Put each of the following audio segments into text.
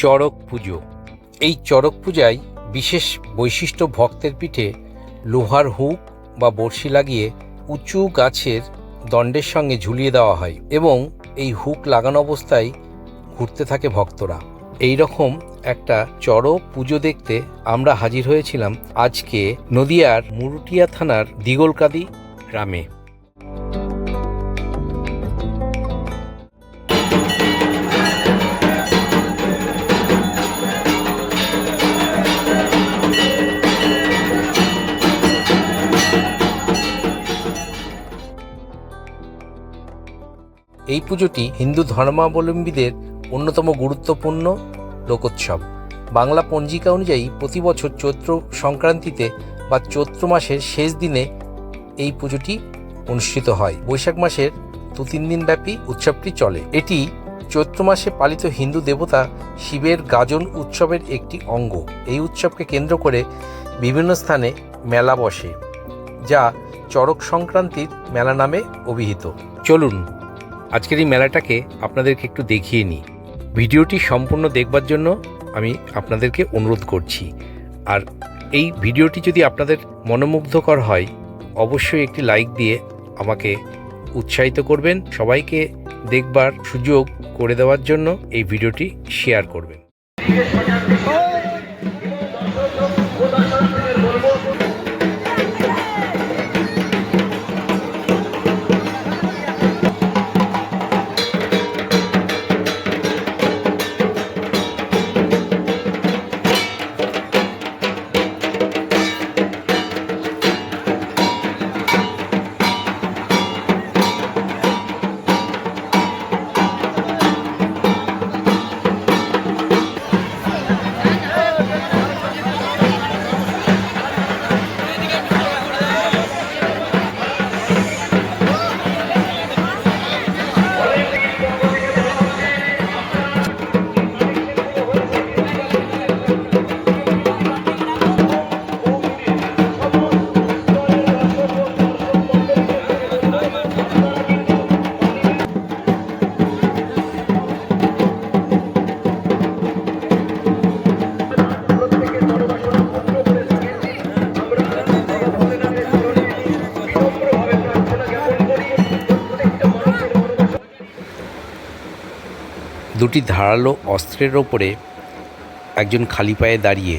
চড়ক পুজো। এই চড়ক পূজায় বিশেষ বৈশিষ্ট্য ভক্তের পিঠে লোহার হুক বা বড়শি লাগিয়ে উঁচু গাছের দণ্ডের সঙ্গে ঝুলিয়ে দেওয়া হয় এবং এই হুক লাগানো অবস্থায় ঘুরতে থাকে ভক্তরা। এই রকম একটা চড়ক পুজো দেখতে আমরা হাজির হয়েছিলাম আজকে নদিয়ার মুরুটিয়া থানার দিগলকাদি গ্রামে। এই পুজোটি হিন্দু ধর্মাবলম্বীদের অন্যতম গুরুত্বপূর্ণ লোকোৎসব। বাংলা পঞ্জিকা অনুযায়ী প্রতি বছর চৈত্র সংক্রান্তিতে বা চৈত্র মাসের শেষ দিনে এই পুজোটি অনুষ্ঠিত হয়। বৈশাখ মাসের দু তিন দিন ব্যাপী উৎসবটি চলে। এটি চৈত্র মাসে পালিত হিন্দু দেবতা শিবের গাজন উৎসবের একটি অঙ্গ। এই উৎসবকে কেন্দ্র করে বিভিন্ন স্থানে মেলা বসে, যা চড়ক সংক্রান্তির মেলা নামে অভিহিত। চলুন আজকের এই মেলাটাকে আপনাদেরকে একটু দেখিয়ে নিই। ভিডিওটি সম্পূর্ণ দেখবার জন্য আমি আপনাদেরকে অনুরোধ করছি। আর এই ভিডিওটি যদি আপনাদের মনোমুগ্ধকর হয়, অবশ্যই একটি লাইক দিয়ে আমাকে উৎসাহিত করবেন, সবাইকে দেখবার সুযোগ করে দেওয়ার জন্য এই ভিডিওটি শেয়ার করবেন। দুটি ধারালো অস্ত্রের ওপরে একজন খালি পায়ে দাঁড়িয়ে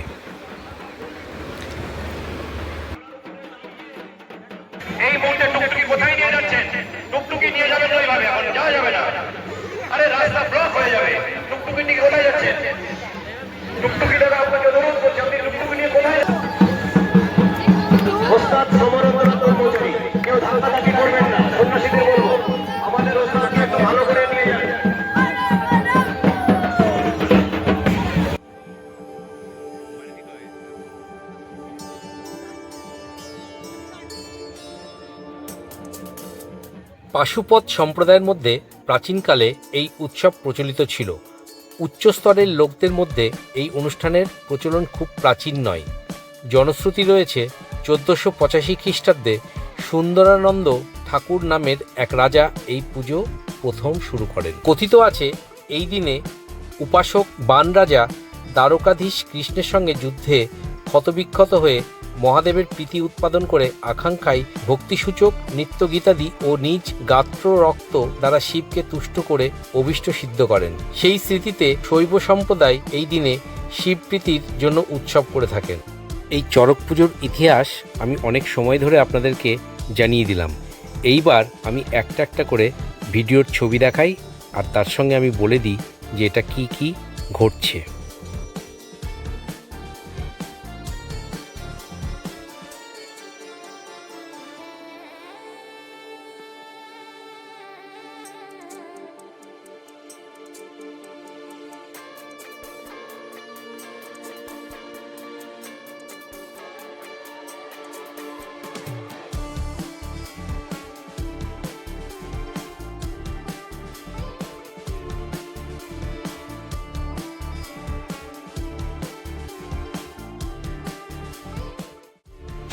পাশুপত সম্প্রদায়ের মধ্যে প্রাচীনকালে এই উৎসব প্রচলিত ছিল। উচ্চস্তরের লোকদের মধ্যে এই অনুষ্ঠানের প্রচলন খুব প্রাচীন নয়। জনশ্রুতি রয়েছে, চোদ্দোশো পঁচাশি খ্রিস্টাব্দে সুন্দরানন্দ ঠাকুর নামের এক রাজা এই পুজো প্রথম শুরু করেন। কথিত আছে, এই দিনে উপাসক বান রাজা দ্বারকাধীশ কৃষ্ণের সঙ্গে যুদ্ধে ক্ষতবিক্ষত হয়ে মহাদেবের প্রীতি উৎপাদন করে আকাঙ্ক্ষায় ভক্তিসূচক নিত্যগীতাদি ও নিজ গাত্র রক্ত দ্বারা শিবকে তুষ্ট করে অভিষ্ট সিদ্ধ করেন। সেই স্মৃতিতে শৈব সম্প্রদায় এই দিনে শিবপ্রীতির জন্য উৎসব করে থাকেন। এই চড়ক পুজোর ইতিহাস আমি অনেক সময় ধরে আপনাদেরকে জানিয়ে দিলাম। এইবার আমি একটা একটা করে ভিডিওর ছবি দেখাই আর তার সঙ্গে আমি বলে দিই যে এটা কি কি ঘটছে।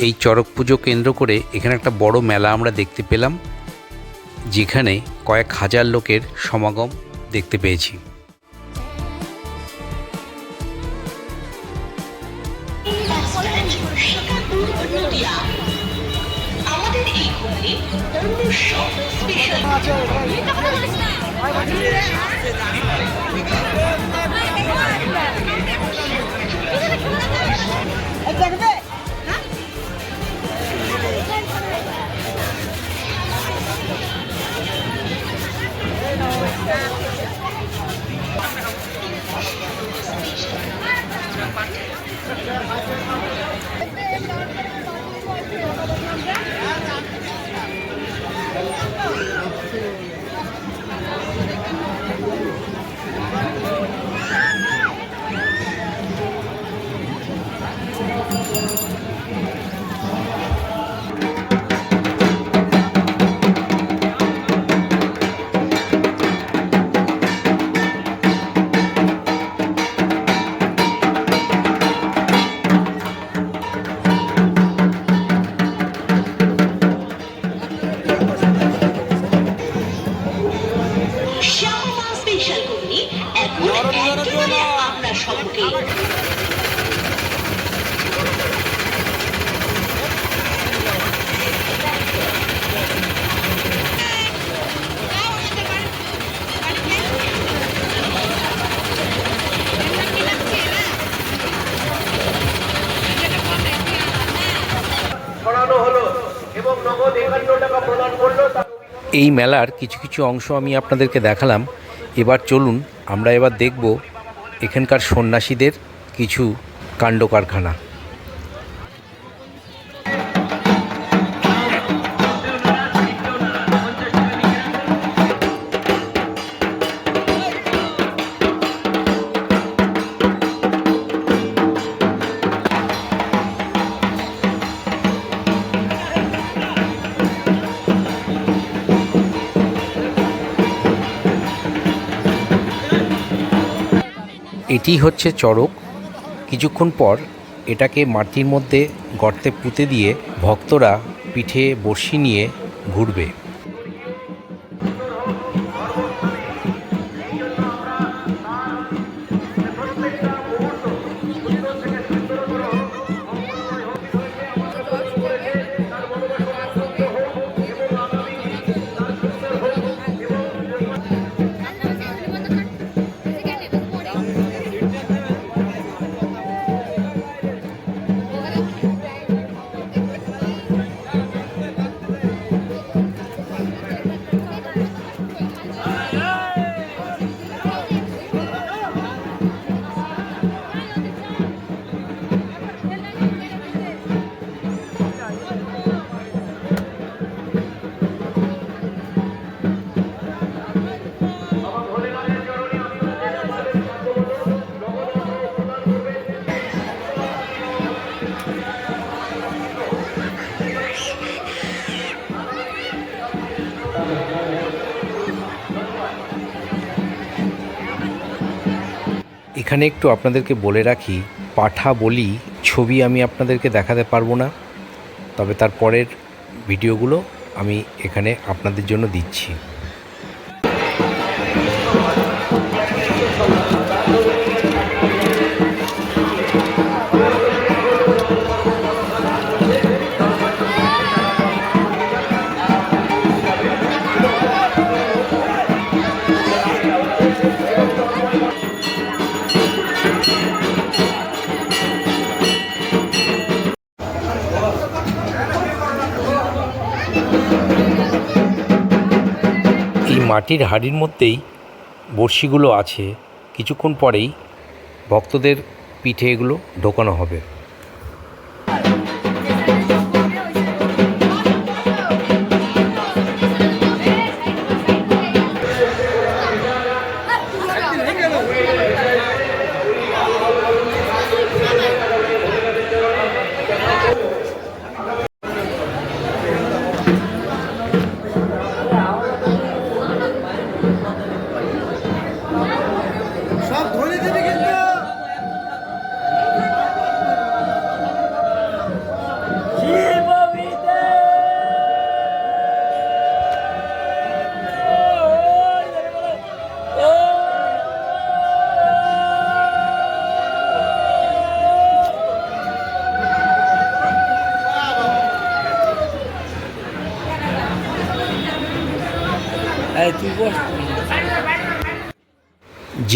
এই চড়ক পুজো কেন্দ্র করে এখানে একটা বড় মেলা আমরা দেখতে পেলাম, যেখানে কয়েক হাজার লোকের সমাগম দেখতে পেয়েছি। আমাদের এই Yeah, I think. এই মেলার কিছু কিছু অংশ আমি আপনাদেরকে দেখালাম। এবার চলুন, আমরা এবার দেখব এখানকার সন্ন্যাসীদের কিছু কাণ্ড কারখানা এটি হচ্ছে চড়ক। কিছুক্ষণ পর এটাকে মাটির মধ্যে গর্তে পুঁতে দিয়ে ভক্তরা পিঠে বড়শি নিয়ে ঘুরবে। এখানে একটু আপনাদেরকে বলে রাখি, পাঠা বলি, ছবি আমি আপনাদেরকে দেখাতে পারব না। তবে তার পরের ভিডিওগুলো আমি এখানে আপনাদের জন্য দিচ্ছি। মাটির হাড়ির মধ্যেই বড়শিগুলো আছে কিছুক্ষণ পরেই ভক্তদের পিঠে এগুলো ঢোকানো হবে।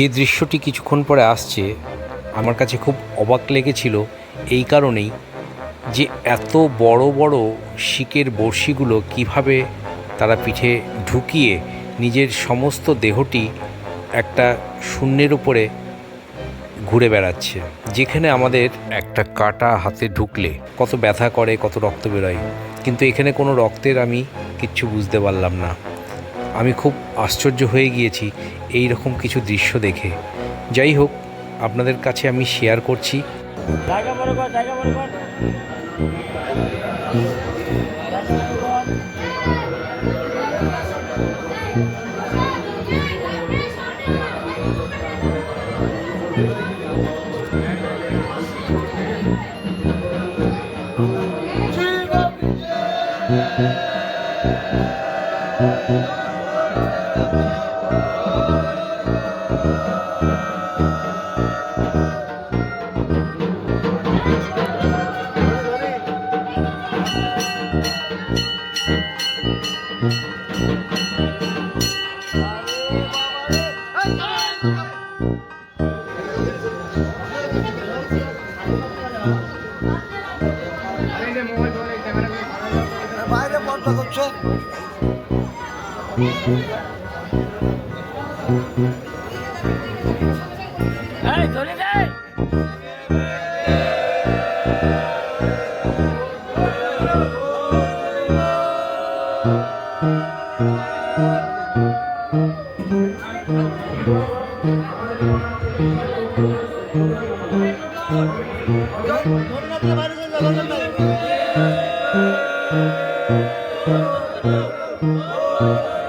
যে দৃশ্যটি কিছুক্ষণ পরে আসছে, আমার কাছে খুব অবাক লেগেছিল এই কারণেই যে এত বড় বড় শিকের বড়শিগুলো কীভাবে তারা পিঠে ঢুকিয়ে নিজের সমস্ত দেহটি একটা শূন্যের উপরে ঘুরে বেড়াচ্ছে, যেখানে আমাদের একটা কাটা হাতে ঢুকলে কত ব্যথা করে, কত রক্ত বেরোয়। কিন্তু এখানে কোনো রক্তের আমি কিচ্ছু বুঝতে পারলাম না। আমি খুব আশ্চর্য হয়ে গিয়েছি এই রকম কিছু দৃশ্য দেখে। যাই হোক, আপনাদের কাছে আমি শেয়ার করছি। জায়গা বাইরে বন্ধ করছে। এই চলে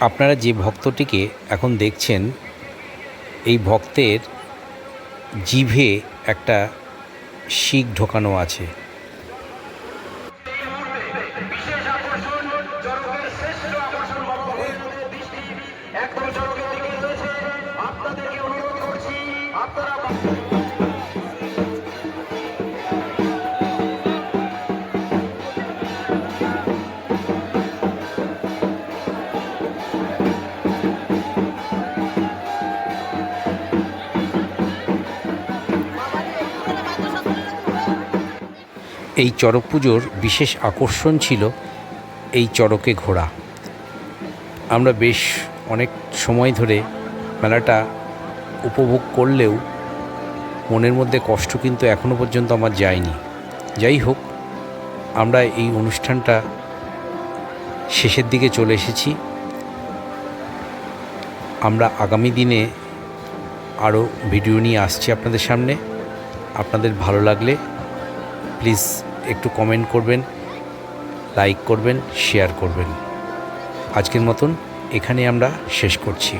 আপনারা যে ভক্তটিকে এখন দেখছেন এই ভক্তের জিভে একটা শিখ ঢোকানো আছে। এই চড়ক পুজোর বিশেষ আকর্ষণ ছিল এই চড়কে ঘোড়া। আমরা বেশ অনেক সময় ধরে মেলাটা উপভোগ করলেও মনের মধ্যে কষ্ট কিন্তু এখনও পর্যন্ত আমার যায়নি। যাই হোক, আমরা এই অনুষ্ঠানটা শেষের দিকে চলে এসেছি। আমরা আগামী দিনে আরও ভিডিও নিয়ে আসছি আপনাদের সামনে। আপনাদের ভালো লাগলে প্লিজ একটু কমেন্ট করবেন লাইক করবেন শেয়ার করবেন। আজকের মতন এখানে আমরা শেষ করছি।